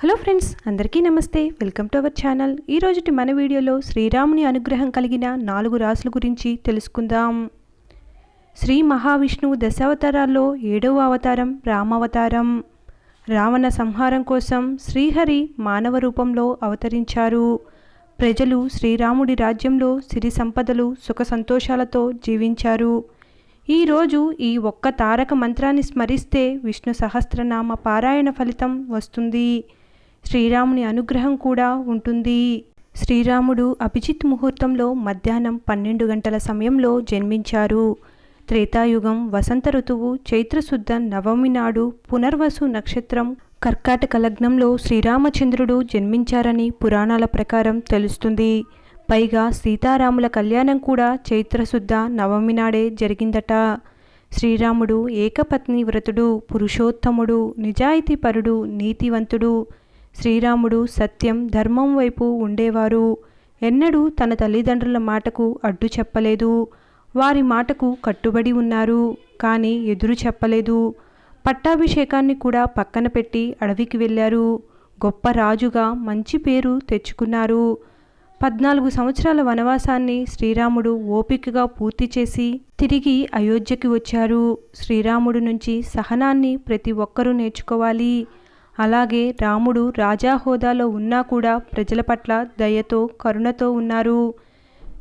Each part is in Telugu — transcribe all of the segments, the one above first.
హలో ఫ్రెండ్స్ అందరికీ నమస్తే. Welcome to our channel. ఈరోజుటి మన వీడియోలో శ్రీరాముని అనుగ్రహం కలిగిన నాలుగు రాసుల గురించి తెలుసుకుందాం. శ్రీ మహావిష్ణువు దశావతారాల్లో ఏడవ అవతారం రామావతారం. రావణ సంహారం కోసం శ్రీహరి మానవ రూపంలో అవతరించారు. ప్రజలు శ్రీరాముడి రాజ్యంలో సిరి సంపదలు సుఖ సంతోషాలతో జీవించారు. ఈరోజు ఈ ఒక్క తారక మంత్రాన్ని స్మరిస్తే విష్ణు సహస్రనామ పారాయణ ఫలితం వస్తుంది. శ్రీరాముని అనుగ్రహం కూడా ఉంటుంది. శ్రీరాముడు అభిజిత్ ముహూర్తంలో మధ్యాహ్నం పన్నెండు గంటల సమయంలో జన్మించారు. త్రేతాయుగం వసంత ఋతువు చైత్రశుద్ధ నవమి నాడు పునర్వసు నక్షత్రం కర్కాటక లగ్నంలో శ్రీరామచంద్రుడు జన్మించారని పురాణాల ప్రకారం తెలుస్తుంది. పైగా సీతారాముల కళ్యాణం కూడా చైత్రశుద్ధ నవమి నాడే జరిగిందట. శ్రీరాముడు ఏకపత్ని వ్రతుడు పురుషోత్తముడు నిజాయితీపరుడు నీతివంతుడు. శ్రీరాముడు సత్యం ధర్మం వైపు ఉండేవారు. ఎన్నడూ తన తల్లిదండ్రుల మాటకు అడ్డు చెప్పలేదు. వారి మాటకు కట్టుబడి ఉన్నారు కానీ ఎదురు చెప్పలేదు. పట్టాభిషేకాన్ని కూడా పక్కన పెట్టి అడవికి వెళ్ళారు. గొప్ప రాజుగా మంచి పేరు తెచ్చుకున్నారు. పద్నాలుగు సంవత్సరాల వనవాసాన్ని శ్రీరాముడు ఓపికగా పూర్తి చేసి తిరిగి అయోధ్యకి వచ్చారు. శ్రీరాముడు నుంచి సహనాన్ని ప్రతి ఒక్కరూ నేర్చుకోవాలి. అలాగే రాముడు రాజా హోదాలో ఉన్నా కూడా ప్రజల పట్ల దయతో కరుణతో ఉన్నారు.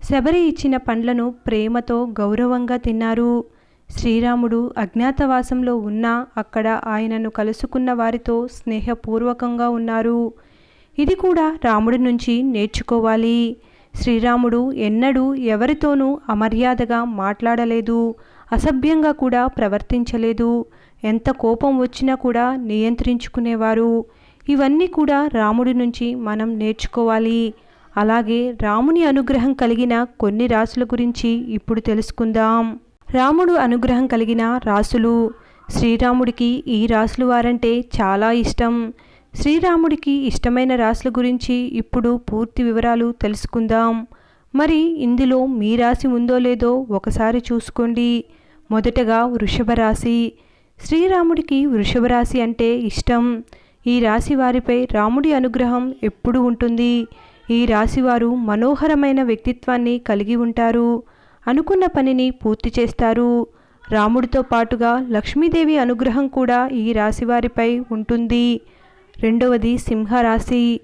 శబరి ఇచ్చిన పండ్లను ప్రేమతో గౌరవంగా తిన్నారు. శ్రీరాముడు అజ్ఞాతవాసంలో ఉన్నా అక్కడ ఆయనను కలుసుకున్న వారితో స్నేహపూర్వకంగా ఉన్నారు. ఇది కూడా రాముడి నుంచి నేర్చుకోవాలి. శ్రీరాముడు ఎన్నడూ ఎవరితోనూ అమర్యాదగా మాట్లాడలేదు అసభ్యంగా కూడా ప్రవర్తించలేదు. ఎంత కోపం వచ్చినా కూడా నియంత్రించుకునేవారు. ఇవన్నీ కూడా రాముడి నుంచి మనం నేర్చుకోవాలి. అలాగే రాముని అనుగ్రహం కలిగిన కొన్ని రాసుల గురించి ఇప్పుడు తెలుసుకుందాం. రాముడు అనుగ్రహం కలిగిన రాసులు. శ్రీరాముడికి ఈ రాసులు వారంటే చాలా ఇష్టం. శ్రీరాముడికి ఇష్టమైన రాసుల గురించి ఇప్పుడు పూర్తి వివరాలు తెలుసుకుందాం. మరి ఇందులో మీ రాశి ఉందో లేదో ఒకసారి చూసుకోండి. మొదటగా వృషభ రాశి. శ్రీరాముడికి వృషభ రాశి అంటే ఇష్టం. ఈ రాశి వారిపై రాముడి అనుగ్రహం ఎప్పుడు ఉంటుంది? ఈ రాశివారు మనోహరమైన వ్యక్తిత్వాన్ని కలిగి ఉంటారు. అనుకున్న పనిని పూర్తి చేస్తారు. రాముడితో పాటుగా లక్ష్మీదేవి అనుగ్రహం కూడా ఈ రాశివారిపై ఉంటుంది. రెండవది సింహరాశి.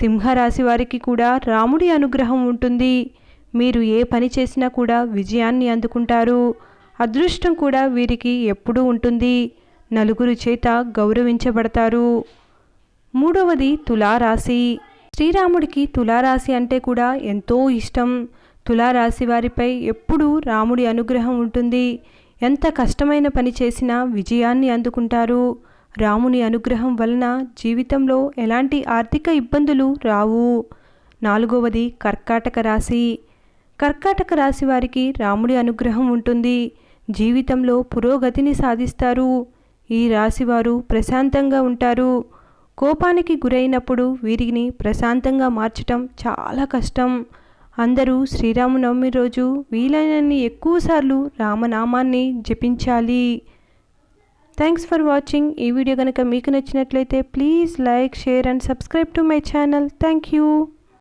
సింహరాశి వారికి కూడా రాముడి అనుగ్రహం ఉంటుంది. మీరు ఏ పని చేసినా కూడా విజయాన్ని అందుకుంటారు. అదృష్టం కూడా వీరికి ఎప్పుడూ ఉంటుంది. నలుగురు చేత గౌరవించబడతారు. మూడవది తులారాశి. శ్రీరాముడికి తులారాశి అంటే కూడా ఎంతో ఇష్టం. తులారాశి వారిపై ఎప్పుడూ రాముడి అనుగ్రహం ఉంటుంది. ఎంత కష్టమైన పని చేసినా విజయాన్ని అందుకుంటారు. రాముని అనుగ్రహం వలన జీవితంలో ఎలాంటి ఆర్థిక ఇబ్బందులు రావు. నాలుగవది కర్కాటక రాశి. కర్కాటక రాశి వారికి రాముడి అనుగ్రహం ఉంటుంది. జీవితంలో పురోగతిని సాధిస్తారు. ఈ రాశివారు ప్రశాంతంగా ఉంటారు. కోపానికి గురైనప్పుడు వీరిని ప్రశాంతంగా మార్చటం చాలా కష్టం. అందరూ శ్రీరామనవమి రోజు వీలైనన్ని ఎక్కువసార్లు రామనామాన్ని జపించాలి. థ్యాంక్స్ ఫర్ వాచింగ్ ఈ వీడియో కనుక మీకు నచ్చినట్లయితే please like share and subscribe to my channel thank you